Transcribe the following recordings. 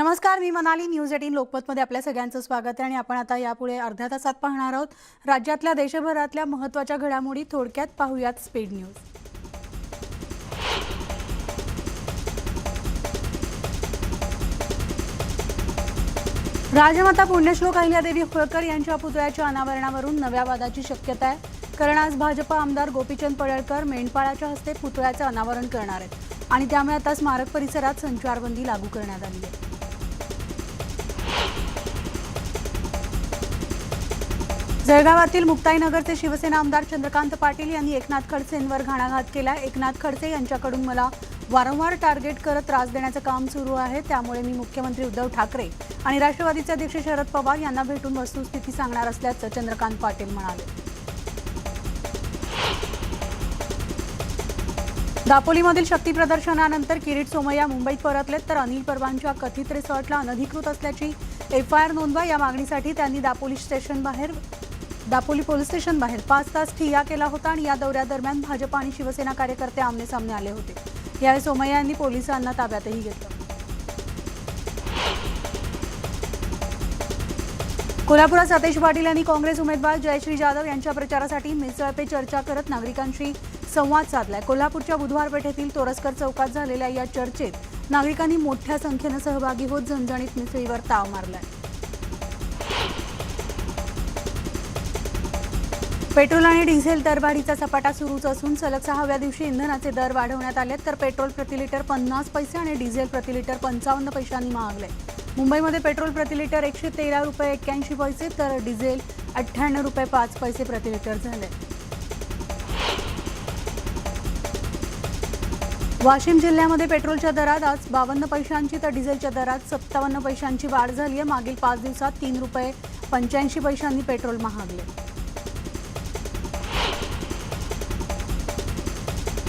नमस्कार मी Manali news eighteen लोकमतमध्ये आपल्या सगळ्यांचं स्वागत आहे आणि आपण आता यापुढे अर्ध्या तासात पाहणार आहोत. राज्यातल्या देशभरातल्या महत्त्वाच्या घडामोडी थोडक्यात पाहूयात स्पीड न्यूज. राजमाता पुण्यश्लोक अहिल्यादेवी होळकर यांच्या पुतळ्याच्या अनावरणावरून नव्या वादाची शक्यता आहे. कारण आज भाजपा आमदार गोपीचंद पडळकर मेंढपाळाच्या हस्ते पुतळ्याचं अनावरण करणार आहेत आणि त्यामुळे आता स्मारक परिसरात संचारबंदी लागू करण्यात आली आहे. जळगावातील मुक्ताईनगरचे शिवसेना आमदार चंद्रकांत पाटील यांनी एकनाथ खडसेंवर घाणाघात केला. एकनाथ खडसे यांच्याकडून मला वारंवार टार्गेट करत त्रास देण्याचं काम सुरू आहे. त्यामुळे मी मुख्यमंत्री उद्धव ठाकरे आणि राष्ट्रवादीचे अध्यक्ष शरद पवार यांना भेटून वस्तुस्थिती सांगणार असल्याचं चंद्रकांत पाटील म्हणाले. दापोलीमधील शक्ती प्रदर्शनानंतर किरीट सोमय्या मुंबईत परतलेत तर अनिल परवांच्या कथित रिसॉर्टला अनधिकृत असल्याची एफ आय आर नोंदवा या मागणीसाठी त्यांनी दापोली स्टेशन बाहेर दापोली पोलीस स्टेशन बाहेर पाच तास ठिय्या केला होता आणि या दौऱ्यादरम्यान भाजप आणि शिवसेना कार्यकर्ते आमने सामने आले होते. यावेळी सोमय्या यांनी पोलिसांना ताब्यातही घेतलं. कोल्हापुरात सतेज पाटील यांनी काँग्रेस उमेदवार जयश्री जाधव यांच्या प्रचारासाठी मिसळ पे चर्चा करत नागरिकांशी संवाद साधलाय. कोल्हापूरच्या बुधवार पेठेतील तोरसकर चौकात झालेल्या या चर्चेत नागरिकांनी मोठ्या संख्येनं सहभागी होत झणझणीत मिसळीवर ताव मारलाय. पेट्रोल आणि डिझेल दरवाढीचा सपाटा सुरूच असून सलग सहाव्या दिवशी इंधनाचे दर वाढवण्यात आले तर पेट्रोल प्रति लिटर पन्नास पैसे आणि डिझेल प्रति लिटर पंचावन्न पैशांनी महागले मुंबईमध्ये पेट्रोल प्रति लिटर एकशे तेरा रुपये एक्क्याऐंशी पैसे तर डिझेल अठ्ठ्याण्णव रुपये पाच पैसे प्रति लिटर झाले. वाशिम जिल्ह्यामध्ये पेट्रोलच्या दरात आज बावन्न पैशांची तर डिझेलच्या दरात सत्तावन्न पैशांची वाढ झाली आहे. मागील पाच दिवसात तीन रुपये पंच्याऐंशी पैशांनी पेट्रोल महागले.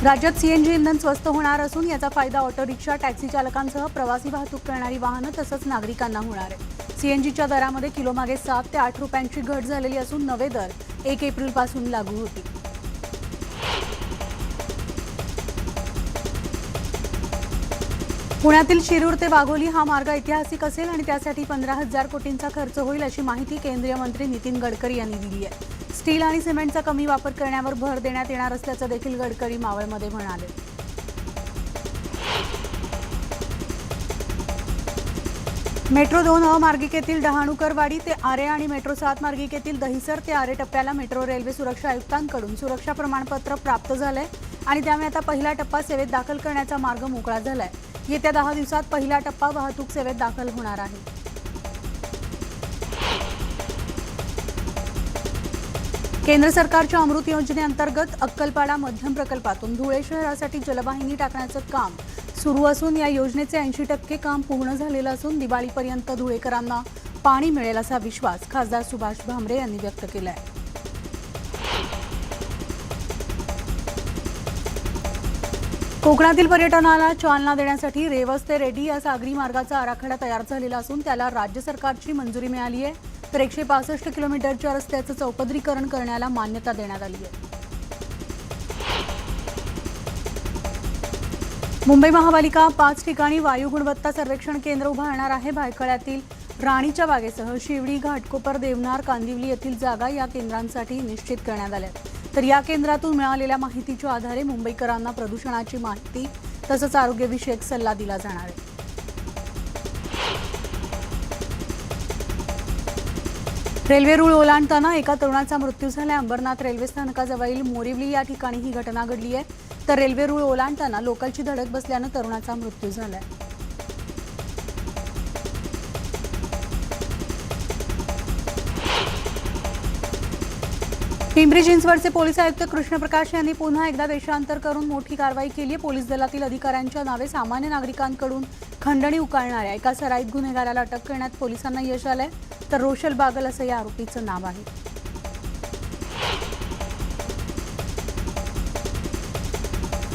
राज्यात सीएनजी इंधन स्वस्त होणार असून याचा फायदा ऑटो रिक्षा टॅक्सी चालकांसह प्रवासी वाहतूक करणारी वाहनं तसंच नागरिकांना होणार आहे. सीएनजीच्या दरामध्ये किलोमागे सात ते आठ रुपयांची घट झालेली असून नवे दर एक एप्रिलपासून लागू होतील. पुण्यातील शिरूर ते वाघोली हा मार्ग ऐतिहासिक असेल आणि त्यासाठी पंधरा हजार कोटींचा खर्च होईल अशी माहिती केंद्रीय मंत्री नितीन गडकरी यांनी दिली आहे. स्टील आणि सिमेंटचा कमी वापर करण्यावर भर देण्यात येणार असल्याचं देखील गडकरी मावळमध्ये म्हणाले. मेट्रो दोन अ मार्गिकेतील डहाणूकरवाडी ते आरे आणि मेट्रो सात मार्गिकेतील दहिसर ते आरे टप्प्याला मेट्रो रेल्वे सुरक्षा आयुक्तांकडून सुरक्षा प्रमाणपत्र प्राप्त झालंय आणि त्यामुळे आता पहिला टप्पा सेवेत दाखल करण्याचा मार्ग मोकळा झालाय. येत्या दहा दिवसात पहिला टप्पा वाहतूक सेवेत दाखल होणार आहे. केंद्र सरकारच्या अमृत योजनेअंतर्गत अक्कलपाडा मध्यम प्रकल्पातून धुळे शहरासाठी जलवाहिनी टाकण्याचं काम सुरू असून या योजनेचे ऐंशी टक्के काम पूर्ण झालेलं असून दिवाळीपर्यंत धुळेकरांना पाणी मिळेल असा विश्वास खासदार सुभाष भामरे यांनी व्यक्त केला आहे कोकणातील पर्यटनाला चालना देण्यासाठी रेवस ते रेड्डी या सागरी मार्गाचा आराखडा तयार झालेला असून त्याला राज्य सरकारची मंजुरी मिळाली आहे. तर एकशे पासष्ट किलोमीटरच्या रस्त्याचं चौपदरीकरण करण्याला मान्यता देण्यात आली आहे. मुंबई महापालिका पाच ठिकाणी वायू गुणवत्ता सर्वेक्षण केंद्र उभारणार आहे. भायखळ्यातील राणीच्या बागेसह शिवडी घाटकोपर देवनार कांदिवली येथील जागा या केंद्रांसाठी निश्चित करण्यात आल्या आहेत. तर या केंद्रातून मिळालेल्या माहितीच्या आधारे मुंबईकरांना प्रदूषणाची माहिती तसंच आरोग्यविषयक सल्ला दिला जाणार आहे. रेल्वे रूळ ओलांडताना एका तरुणाचा मृत्यू झाला. अंबरनाथ रेल्वे स्थानकाजवळील मोरिवली या ठिकाणी ही घटना घडली आहे. तर रेल्वे रूळ ओलांडताना लोकलची धडक बसल्यानं तरुणाचा मृत्यू झालाय. पिंपरी चिंचवडचे पोलीस आयुक्त कृष्णप्रकाश यांनी पुन्हा एकदा देशांतर करून मोठी कारवाई केली. आहे पोलीस दलातील अधिकाऱ्यांच्या नावे सामान्य नागरिकांकडून खंडणी उकाळणाऱ्या एका सराईत गुन्हेगाराला अटक करण्यात पोलिसांना यश आलंय. तर रोशल बागल असं या आरोपीचं नाव आहे.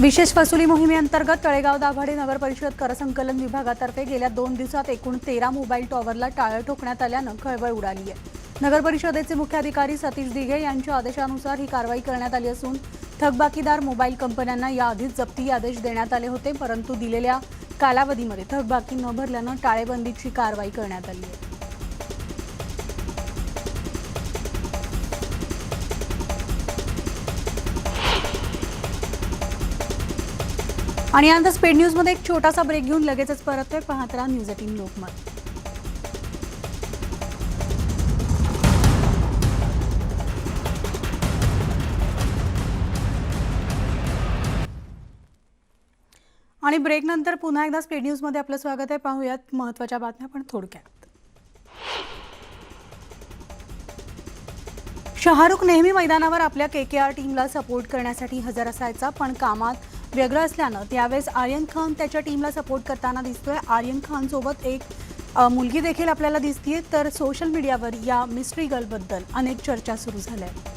विशेष वसुली मोहिमेअंतर्गत तळेगाव दाभाडे नगर परिषद करसंकलन विभागातर्फे गेल्या दोन दिवसात एकूण तेरा मोबाईल टॉवरला टाळं ठोकण्यात आल्यानं खळबळ उडाली आहे. नगर परिषदेचे मुख्याधिकारी सतीश दिघे यांच्या आदेशानुसार ही कारवाई करण्यात आली असून थकबाकीदार मोबाईल कंपन्यांना याआधीच जप्ती आदेश देण्यात आले होते परंतु दिलेल्या कालावधीमध्ये थकबाकी न भरल्यानं टाळेबंदीची कारवाई करण्यात आली आहे. आणि यानंतर स्पीड न्यूजमध्ये एक छोटासा ब्रेक घेऊन लगेचच परततोय. पाहत राहा न्यूज एटीन लोकमत. आणि ब्रेकनंतर पुन्हा एकदा स्पीड न्यूजमध्ये आपलं स्वागत आहे. पाहूयात महत्त्वाच्या बातम्या पण थोडक्यात. शाहरुख नेहमी मैदानावर आपल्या के के आर टीमला सपोर्ट करण्यासाठी हजर असायचा पण कामात व्यग्र असल्यानं त्यावेळेस आर्यन खान त्याच्या टीमला सपोर्ट करताना दिसतोय. आर्यन खान सोबत एक मुलगी देखील आपल्याला दिसतीये. तर सोशल मीडियावर या मिस्ट्री गर्लबद्दल अनेक चर्चा सुरू झाल्या. आहेत